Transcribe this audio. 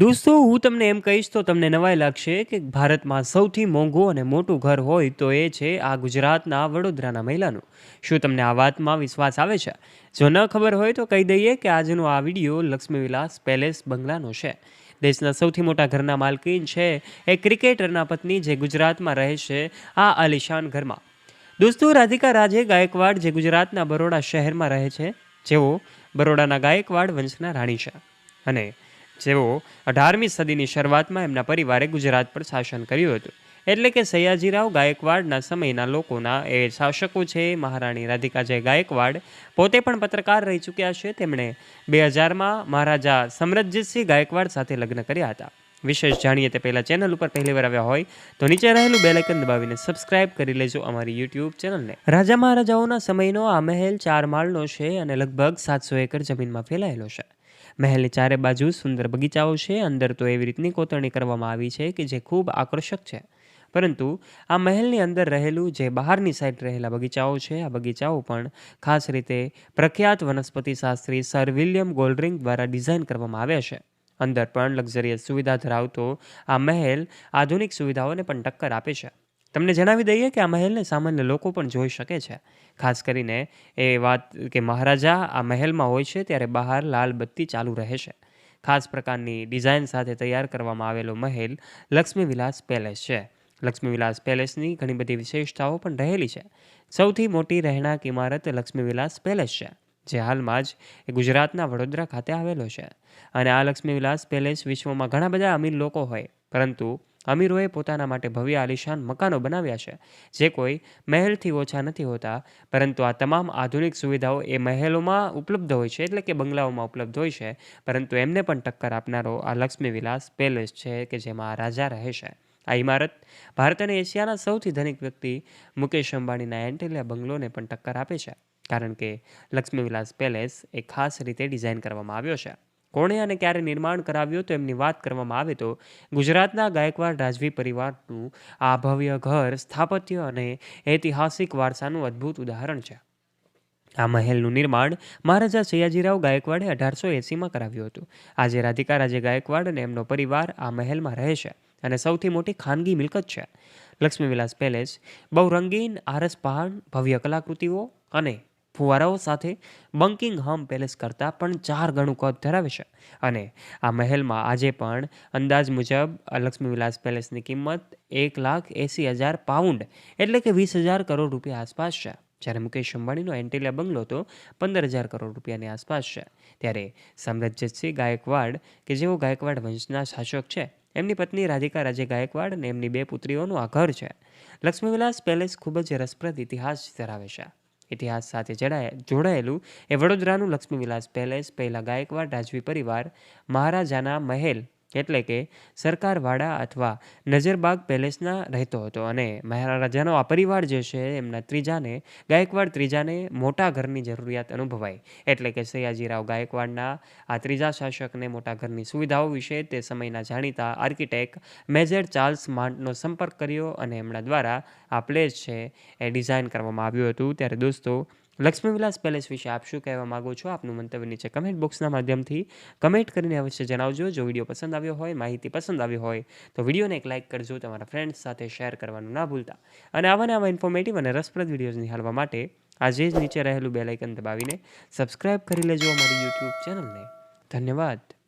દોસ્તો, હું તમને એમ કહીશ તો તમને નવાઈ લાગશે કે ભારતમાં સૌથી મોંઘું અને મોટું ઘર હોય તો એ છે આ ગુજરાતના વડોદરાના મહિલાનું. શું તમને આ વાતમાં વિશ્વાસ આવે છે? જો ન ખબર હોય તો કહી દઈએ કે આજનો આ વીડિયો લક્ષ્મી વિલાસ પેલેસ બંગલાનો છે. દેશના સૌથી મોટા ઘરના માલકીન છે એ ક્રિકેટરના પત્ની જે ગુજરાતમાં રહે છે આ આલિશાન ઘરમાં. દોસ્તો, રાધિકા રાજે ગાયકવાડ જે ગુજરાતના બરોડા શહેરમાં રહે છે, જેઓ બરોડાના ગાયકવાડ વંશના રાણી છે. અને જેઓ અઢારમી સદીની શરૂઆતમાં એમના પરિવારે ગુજરાત પર શાસન કર્યું હતું. એટલે કે સયાજીરાવ ગાયકવાડના સમયના લોકોના એ શાસકો છે, મહારાણી રાધિકાજય ગાયકવાડ પોતે પણ પત્રકાર રહી ચૂક્યા છે. તેમણે બે હજારમાં મહારાજા સમરજીતસિંહ ગાયકવાડ સાથે લગ્ન કર્યા હતા. વિશેષ જાણીએ તે પહેલાં ચેનલ ઉપર પહેલીવાર આવ્યા હોય તો નીચે રહેલું બેલાઇકન દબાવીને સબસ્ક્રાઇબ કરી લેજો અમારી યુટ્યુબ ચેનલને. રાજા મહારાજાઓના સમયનો આ મહેલ ચાર માળનો છે અને લગભગ સાતસો એકર જમીનમાં ફેલાયેલો છે. મહેલની ચારે બાજુ સુંદર બગીચાઓ છે. અંદર તો એવી રીતની કોતરણી કરવામાં આવી છે કે જે ખૂબ આકર્ષક છે. પરંતુ આ મહેલની અંદર રહેલું જે બહારની સાઈડ રહેલા બગીચાઓ છે, આ બગીચાઓ પણ ખાસ રીતે પ્રખ્યાત વનસ્પતિ શાસ્ત્રી સર વિલિયમ ગોલ્ડરિંગ દ્વારા ડિઝાઇન કરવામાં આવ્યા છે. અંદર પણ લક્ઝરિયસ સુવિધા ધરાવતો આ મહેલ આધુનિક સુવિધાઓને પણ ટક્કર આપે છે. તમને જણાવી દઈએ કે આ મહેલને સામાન્ય લોકો પણ જોઈ શકે છે. ખાસ કરીને એ વાત કે મહારાજા આ મહેલમાં હોય છે ત્યારે બહાર લાલ બત્તી ચાલુ રહે છે. ખાસ પ્રકારની ડિઝાઇન સાથે તૈયાર કરવામાં આવેલો મહેલ લક્ષ્મીવિલાસ પેલેસ છે. લક્ષ્મીવિલાસ પેલેસની ઘણી બધી વિશેષતાઓ પણ રહેલી છે. સૌથી મોટી રહેણાંક ઇમારત લક્ષ્મીવિલાસ પેલેસ છે, જે હાલમાં જ એ ગુજરાતના વડોદરા ખાતે આવેલો છે. અને આ લક્ષ્મીવિલાસ પેલેસ વિશ્વમાં ઘણા બધા અમીર લોકો હોય, પરંતુ અમીરોએ પોતાના માટે ભવ્ય આલિશાન મકાનો બનાવ્યા છે, જે કોઈ મહેલથી ઓછા નથી હોતા, પરંતુ આ તમામ આધુનિક સુવિધાઓ એ મહેલોમાં ઉપલબ્ધ હોય છે, એટલે કે બંગલાઓમાં ઉપલબ્ધ હોય છે, પરંતુ એમને પણ ટક્કર આપનારો આ લક્ષ્મી વિલાસ પેલેસ છે કે જેમાં રાજા રહે છે. આ ઇમારત ભારત અને એશિયાના સૌથી ધનિક વ્યક્તિ મુકેશ અંબાણીના એન્ટેલિયા બંગલોને પણ ટક્કર આપે છે, કારણ કે લક્ષ્મી વિલાસ પેલેસ એ ખાસ રીતે ડિઝાઇન કરવામાં આવ્યો છે. કોણે અને ક્યારે નિર્માણ કરાવ્યું તો એમની વાત કરવામાં આવે તો ગુજરાતના ગાયકવાડ રાજવી પરિવારનું આ ભવ્ય ઘર સ્થાપત્ય અને ઐતિહાસિક વારસાનું અદ્ભુત ઉદાહરણ છે. આ મહેલનું નિર્માણ મહારાજા સયાજીરાવ ગાયકવાડે અઢારસો એંસીમાં કરાવ્યું હતું. આજે રાધિકા રાજે ગાયકવાડ અને એમનો પરિવાર આ મહેલમાં રહે છે અને સૌથી મોટી ખાનગી મિલકત છે. લક્ષ્મીવિલાસ પેલેસ બહુ રંગીન આરસપહાણ ભવ્ય કલાકૃતિઓ અને ફુવારાઓ સાથે બંકિંગ હમ પેલેસ કરતાં પણ ચાર ગણું કદ ધરાવે છે. અને આ મહેલમાં આજે પણ અંદાજ મુજબ લક્ષ્મી વિલાસ પેલેસની કિંમત એક લાખ એંસી હજાર પાઉન્ડ એટલે કે વીસ હજાર કરોડ રૂપિયા આસપાસ છે. જ્યારે મુકેશ અંબાણીનો એન્ટેલિયા બંગલો તો પંદર હજાર કરોડ રૂપિયાની આસપાસ છે. ત્યારે સામ્રાજ્યસિંહ ગાયકવાડ, કે જેઓ ગાયકવાડ વંશના શાસક છે, એમની પત્ની રાધિકા રાજે ગાયકવાડ અને એમની બે પુત્રીઓનું આ ઘર છે. લક્ષ્મીવિલાસ પેલેસ ખૂબ જ રસપ્રદ ઇતિહાસ ધરાવે છે. ઇતિહાસ સાથે જડાય જોડાયેલું એ વડોદરાનું લક્ષ્મીવિલાસ પેલેસ પહેલાં ગાયકવાડ રાજવી પરિવાર મહારાજાના મહેલ એટલે કે સરકારવાડા અથવા નજરબાગ પેલેસના રહેતો હતો અને મહારાજાનો આ પરિવાર જે છે એમના ત્રીજાને, ગાયકવાડ ત્રીજાને મોટા ઘરની જરૂરિયાત અનુભવાય એટલે કે સયાજીરાવ ગાયકવાડના આ ત્રીજા શાસકને મોટા ઘરની સુવિધાઓ વિશે તે સમયના જાણીતા આર્કિટેક્ટ મેજર ચાર્લ્સ માન્ટનો સંપર્ક કર્યો અને એમના દ્વારા આ પ્લેસ છે એ ડિઝાઇન કરવામાં આવ્યું હતું. ત્યારે દોસ્તો લક્ષ્મી વિલાસ પેલેસ વિશે આપ શું કહેવા માગો છો? આપનું મંતવ્ય નીચે કમેન્ટ બોક્સના માધ્યમથી કમેન્ટ કરીને અવશ્ય જણાવજો. જો વીડિયો પસંદ આવ્યો હોય, માહિતી પસંદ આવી હોય, તો વિડીયોને એક લાઇક કરજો, તમારા ફ્રેન્ડ્સ સાથે શેર કરવાનું ના ભૂલતા. અને આવા આવા ઇન્ફોર્મેટિવ અને રસપ્રદ વિડીયોઝ નિહાળવા માટે આજે જ નીચે રહેલું બેલાઇકન દબાવીને સબસ્ક્રાઇબ કરી લેજો અમારી યુટ્યુબ ચેનલને ધન્યવાદ.